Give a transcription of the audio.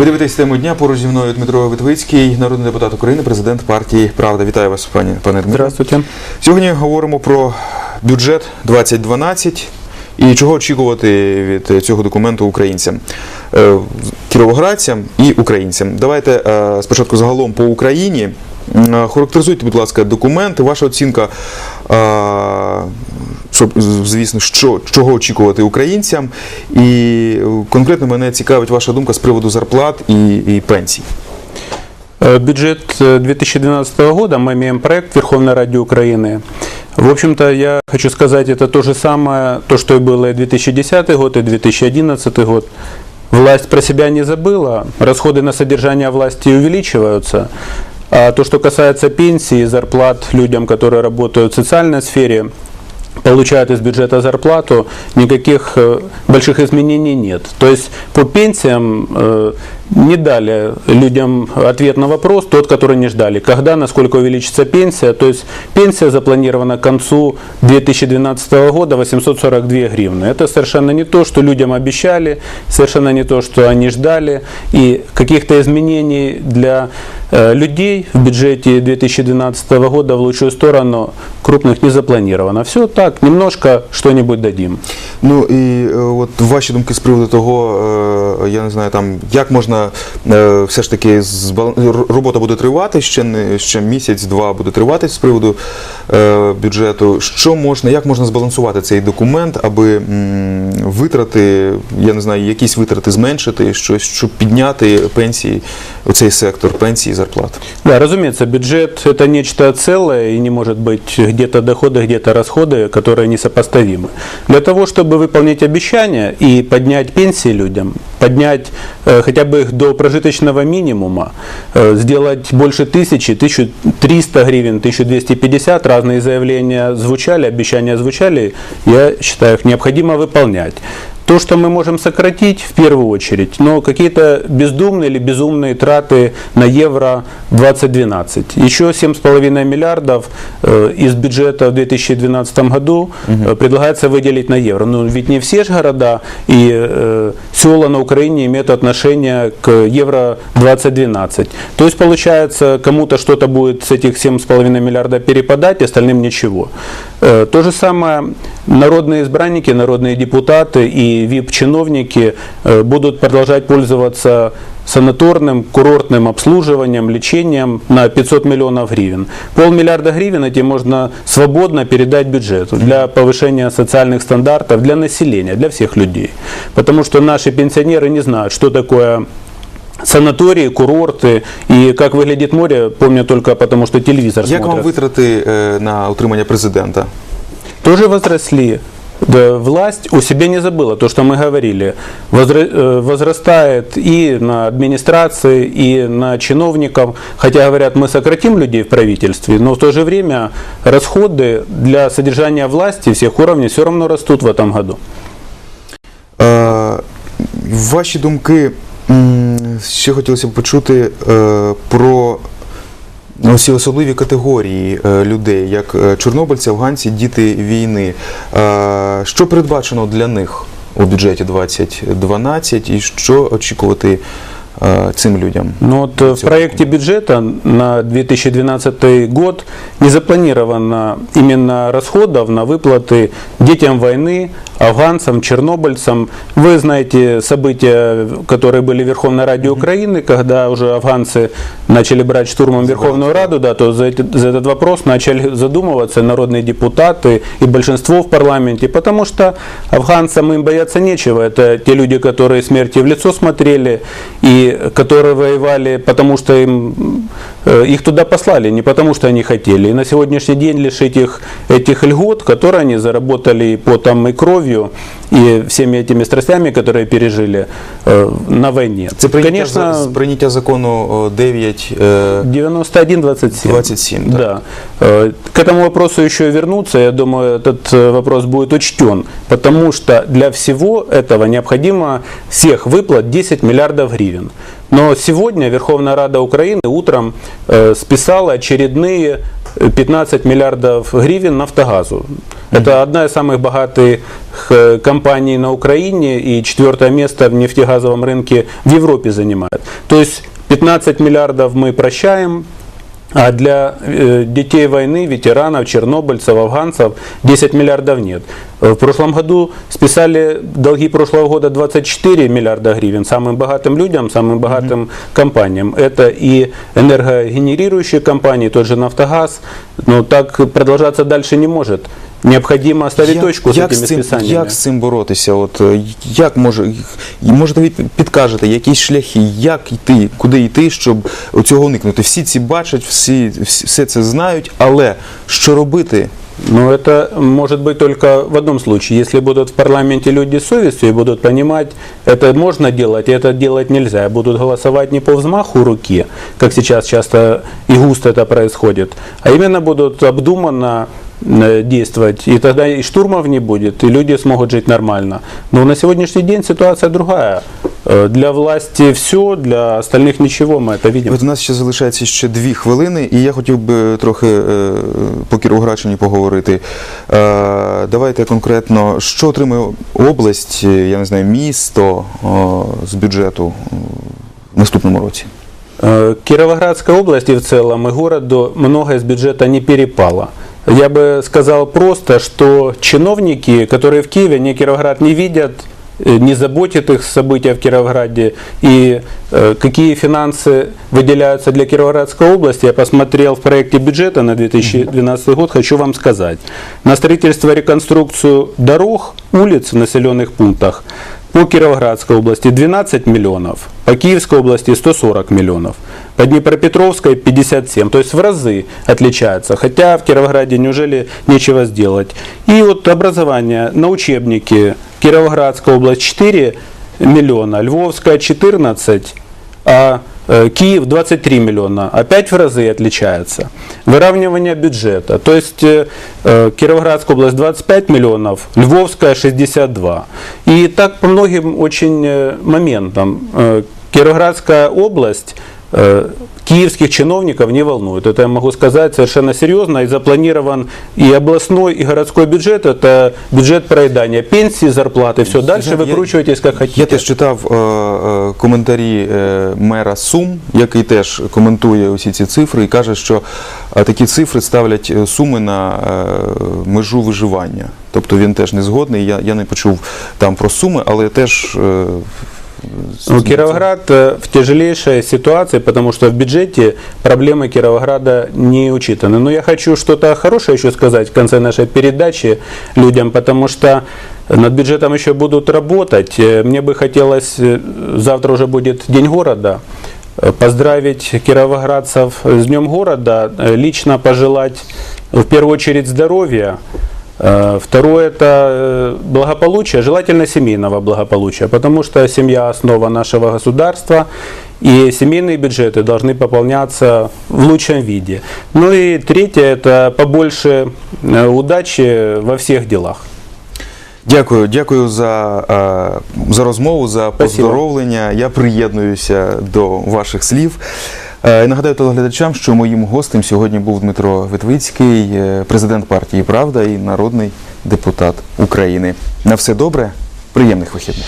Ви дивитесь тему дня поруч зі мною Дмитро Витвицький, народний депутат України, президент партії Правда. Вітаю вас, пані пане Дмитро. Здравствуйте. Сьогодні говоримо про бюджет 2012 і чого очікувати від цього документу українцям, Е, кіровоградцям і українцям. Давайте е, спочатку загалом по Україні. Е, Характеризуйте, будь ласка, документи, ваша оцінка, щоб, звісно, що, чого очікувати українцям. І е, конкретно мене цікавить ваша думка з приводу зарплат і, і пенсій. Э, Бюджет э, 2012 года мы имеем проект Верховной Ради Украины. В общем-то, я хочу сказать, это то же самое, то, что и было и 2010 год, и 2011 год. Власть про себя не забыла, расходы на содержание власти увеличиваются. А то, что касается пенсии, зарплат людям, которые работают в социальной сфере, получают из бюджета зарплату, никаких э, больших изменений нет. То есть по пенсиям э, не дали людям ответ на вопрос, тот, который не ждали. Когда, насколько увеличится пенсия? То есть пенсия запланирована к концу 2012 года 842 гривны. Это совершенно не то, что людям обещали, совершенно не то, что они ждали. И каких-то изменений для э, людей в бюджете 2012 года в лучшую сторону крупных не запланировано. Все так, немножко что-нибудь дадим. Ну і е, от ваші думки з приводу того, е, я не знаю, там як можна е, все ж таки збалан- р- робота буде тривати ще не ще місяць-два буде тривати з приводу е, бюджету. Що можна, як можна збалансувати цей документ, аби м, витрати, я не знаю, якісь витрати зменшити, щось, щоб підняти пенсії, оцей сектор пенсії, зарплат. Да, разумеется, бюджет это нечто целое и не может быть где-то доходы, где-то расходы, которые несопоставимы. Для того, чтобы выполнить обещания и поднять пенсии людям, поднять э, хотя бы их до прожиточного минимума, э, сделать больше тысячи, 1300 гривен, 1250, разные заявления звучали, обещания звучали, я считаю, их необходимо выполнять. То, что мы можем сократить в первую очередь, но какие-то бездумные или безумные траты на евро 2012. Еще 7,5 миллиардов э, из бюджета в 2012 году э, предлагается выделить на евро. Но ведь не все же города и э, села на Украине имеют отношение к евро 2012. То есть получается, кому-то что-то будет с этих 7,5 миллиарда перепадать, остальным ничего. Э, То же самое народные избранники, народные депутаты и ВИП-чиновники э, будут продолжать пользоваться санаторным, курортным обслуживанием, лечением на 500 миллионов гривен. Полмиллиарда гривен эти можно свободно передать бюджету для повышения социальных стандартов для населения, для всех людей. Потому что наши пенсионеры не знают, что такое санатории, курорты и как выглядит море, помню только потому, что телевизор Як вам смотрят. витрати е, на утримання президента? тоже возросли. Да, власть у себя не забыла то, что мы говорили. Возра- э, возрастает и на администрации, и на чиновников. Хотя говорят, мы сократим людей в правительстве, но в то же время расходы для содержания власти всех уровней все равно растут в этом году. Е, Ваші думки м, ще хотілося б почути е, про усі особливі категорії е, людей, як е, чорнобильці, афганці, діти війни. Що передбачено для них у бюджеті 2012 і що очікувати цим людям? Ну вот э, в проекте бюджета на 2012 год не запланировано именно расходов на выплаты детям войны, афганцам, чернобыльцам. Вы знаете события, которые были в Верховной Раде Украины, когда уже афганцы начали брать штурмом Верховную Раду, да, то за, эти- за этот вопрос начали задумываться народные депутаты и большинство в парламенте, потому что афганцам им бояться нечего. Это те люди, которые смерти в лицо смотрели и которые воевали, потому что им, их туда послали, не потому что они хотели. И на сегодняшний день лишить их этих льгот, которые они заработали потом и кровью, и всеми этими страстями, которые пережили э, на войне. Це прийняття, Конечно, прийняття закону о, 9 е, 91-27. 27, да. Да. Э, К этому вопросу еще вернуться. Я думаю, этот э, вопрос будет учтен. Потому что для всего этого необходимо всех выплат 10 миллиардов гривен. Но сегодня Верховная Рада Украины утром э, списала очередные э, 15 миллиардов гривен Нафтогазу. Это одна из самых богатых э, компаний на Украине и четвертое место в нефтегазовом рынке в Европе занимает. То есть 15 миллиардов мы прощаем, а для э, детей войны, ветеранов, чернобыльцев, афганцев 10 миллиардов нет. Э, В прошлом году списали долги прошлого года 24 миллиарда гривен самым богатым людям, самым богатым компаниям. Это и энергогенерирующие компании, тот же «Нафтогаз». Но так продолжаться дальше не может. Необходимо ставить точку с як, этими з цим, списаниями. як з цим боротися? От, е, як може, можете ви підкажете, якісь шляхи, як йти, куди йти, щоб цього уникнути? Всі ці бачать, всі, всі все це знають, але що робити? Ну, это может быть только в одном случае. Если будут в парламенте люди с совестью и будут понимать, это можно делать, и это делать нельзя, и будут голосовать не по взмаху руки, как сейчас часто и густо это происходит, а именно будут обдуманно э, действовать, и тогда и штурмов не будет, и люди смогут жить нормально. Но на сегодняшний день ситуация другая. Э, Для власти все, для остальных ничего, мы это видим. От у нас ще залишається ще дві хвилини, і я хотів би трохи е, по Кіровоградщині поговорити. Е, давайте конкретно, що отримує область, е, я не знаю, місто е, з бюджету е, в наступному році? Э, Кировоградской области в целом и городу многое из бюджета не перепало. Я бы сказал просто, что чиновники, которые в Киеве, не Кировоград не видят, э, не заботит их события в Кировограде и э, какие финансы выделяются для Кировоградской области, я посмотрел в проекте бюджета на 2012 год, хочу вам сказать. На строительство реконструкцию дорог, улиц в населенных пунктах по Кировоградской области 12 миллионов, по Киевской области 140 миллионов, по Днепропетровской 57, то есть в разы отличается. Хотя в Кировограде неужели нечего сделать. И вот образование на учебники Кировоградская область 4 миллиона, Львовская 14, а Киев 23 миллиона, опять в разы отличается. Выравнивание бюджета, то есть э, э, Кировоградская область 25 миллионов, Львовская 62. И так по многим очень э, моментам. Э, Кировоградская область э, киевских чиновников не волнует. Это я могу сказать совершенно серьезно. И запланирован и областной, и городской бюджет. Это бюджет проедания пенсии, зарплаты. Все, дальше Я- выкручивайтесь как хотите. Я теж читав е, е, коментарі е, мера Сум, який теж коментує усі ці цифри і каже, що е, такі цифри ставлять е, суми на е, межу виживання. Тобто він теж не згодний. Я, я не почув там про суми, але теж. е, Ну, Кировоград э, в тяжелейшей ситуации, потому что в бюджете проблемы Кировограда не учитаны. Но я хочу что-то хорошее еще сказать в конце нашей передачи людям, потому что над бюджетом еще будут работать. Э, Мне бы хотелось, э, завтра уже будет День города, поздравить кировоградцев с Днем города, лично пожелать в первую очередь здоровья, Второе это э, благополучие, желательно семейного благополучия, потому что семья основа нашего государства, и семейные бюджеты должны пополняться в лучшем виде. Ну и третье это побольше э, удачи во всех делах. Дякую, дякую за, за розмову, за Спасибо. поздоровлення. Я приєднуюся до ваших слів. Е, і Нагадаю телеглядачам, що моїм гостем сьогодні був Дмитро Витвицький, е, президент партії Правда і народний депутат України. На все добре, приємних вихідних.